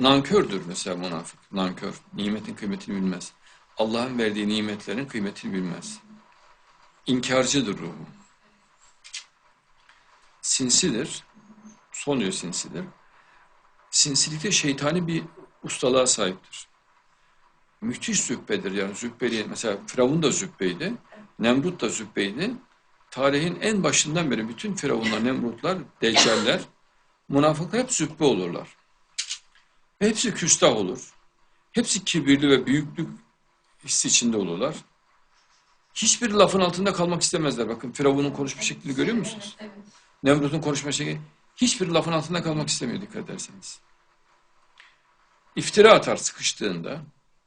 nankördür mesela münafık. Nankör. Nimetin kıymetini bilmez. Allah'ın verdiği nimetlerin kıymetini bilmez. İnkarcıdır ruhu. Sinsidir. Son diyor sinsidir. Sinsilikte şeytani bir ustalığa sahiptir. Müthiş zübbedir yani zübbeli. Mesela Firavun da zübbeydi. Nemrut da zübbeydi. Tarihin en başından beri bütün Firavunlar, Nemrutlar, Deccaller, münafıklar hep zübbe olurlar. Hepsi küstah olur. Hepsi kibirli ve büyüklük hissi içinde olurlar. Hiçbir lafın altında kalmak istemezler. Bakın Firavun'un konuşma şeklini görüyor musunuz? Evet. Nemrut'un konuşma şekli hiçbir lafın altında kalmak istemiyor dikkat ederseniz. İftira atar sıkıştığında.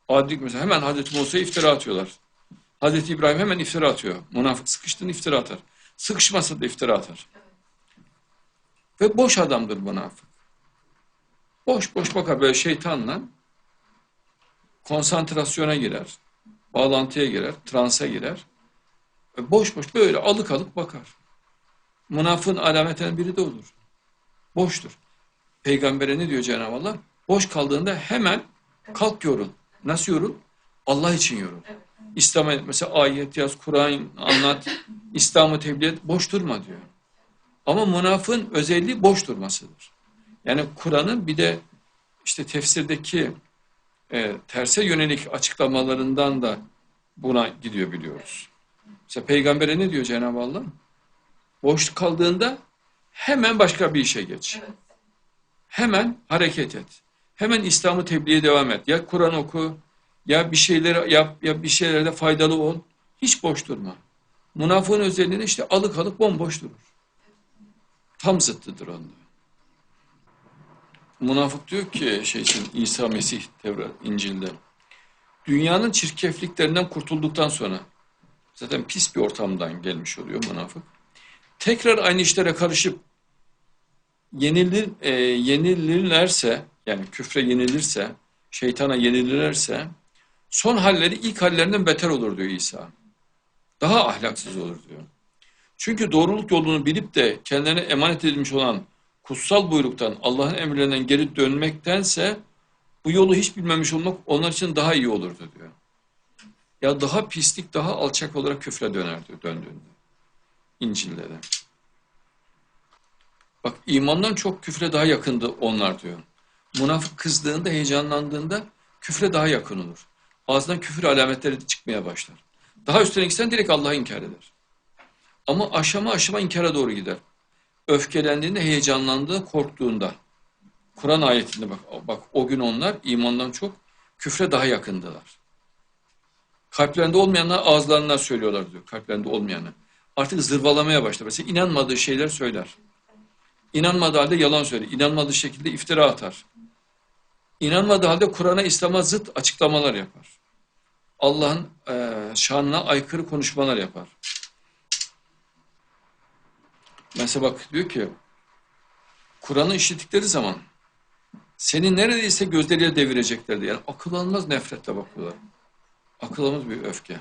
Adilik mesela hemen Hazreti Musa'ya iftira atıyorlar. Hazreti İbrahim hemen iftira atıyor. Münafık sıkıştığında iftira atar. Sıkışmasa da iftira atar. Ve boş adamdır münafık. Boş boş bakar böyle şeytanla konsantrasyona girer. Bağlantıya girer, transa girer. Boş boş böyle alık alık bakar. Münafığın alametlerinden biri de odur. Boştur. Peygamber'e ne diyor Cenab-ı Allah? Boş kaldığında hemen kalk yorul. Nasıl yorul? Allah için yorul. İslam'a mesela ayet yaz, Kur'an anlat, İslam'ı tebliğ et, boş durma diyor. Ama münafığın özelliği boş durmasıdır. Yani Kur'an'ın bir de işte tefsirdeki e, terse yönelik açıklamalarından da buna gidiyor biliyoruz. Mesela peygambere ne diyor Cenab-ı Allah? Boş kaldığında hemen başka bir işe geç. Evet. Hemen hareket et. Hemen İslam'ı tebliğe devam et. Ya Kur'an oku, ya bir şeyleri yap, ya bir şeylerde faydalı ol. Hiç boş durma. Münafığın özelliğini işte alık alık bomboş durur. Tam zıttıdır onda. Münafık diyor ki şey için İsa Mesih Tevrat İncil'de dünyanın çirkefliklerinden kurtulduktan sonra zaten pis bir ortamdan gelmiş oluyor münafık. Tekrar aynı işlere karışıp yenilir, e, yenilirlerse yani küfre yenilirse, şeytana yenilirlerse son halleri ilk hallerinden beter olur diyor İsa. Daha ahlaksız olur diyor. Çünkü doğruluk yolunu bilip de kendilerine emanet edilmiş olan kutsal buyruktan, Allah'ın emirlerinden geri dönmektense bu yolu hiç bilmemiş olmak onlar için daha iyi olurdu diyor. Ya daha pislik, daha alçak olarak küfre döner diyor döndüğünde. İncil'de de. Bak imandan çok küfre daha yakındı onlar diyor. Münafık kızdığında, heyecanlandığında küfre daha yakın olur. Ağzından küfür alametleri çıkmaya başlar. Daha üstüne gitsen direkt Allah'ı inkar eder. Ama aşama aşama inkara doğru gider. Öfkelendiğinde, heyecanlandığında, korktuğunda. Kur'an ayetinde bak, bak o gün onlar imandan çok küfre daha yakındılar. Kalplerinde olmayanlar ağızlarından söylüyorlar diyor. Kalplerinde olmayanı. Artık zırvalamaya başlar. Mesela inanmadığı şeyler söyler. İnanmadığı halde yalan söyler. İnanmadığı şekilde iftira atar. İnanmadığı halde Kur'an'a, İslam'a zıt açıklamalar yapar. Allah'ın e, şanına aykırı konuşmalar yapar. Mesela bak diyor ki Kur'an'ı işittikleri zaman seni neredeyse gözleriyle devireceklerdi. Yani akıl almaz nefretle bakıyorlar. Akıl almaz bir öfke.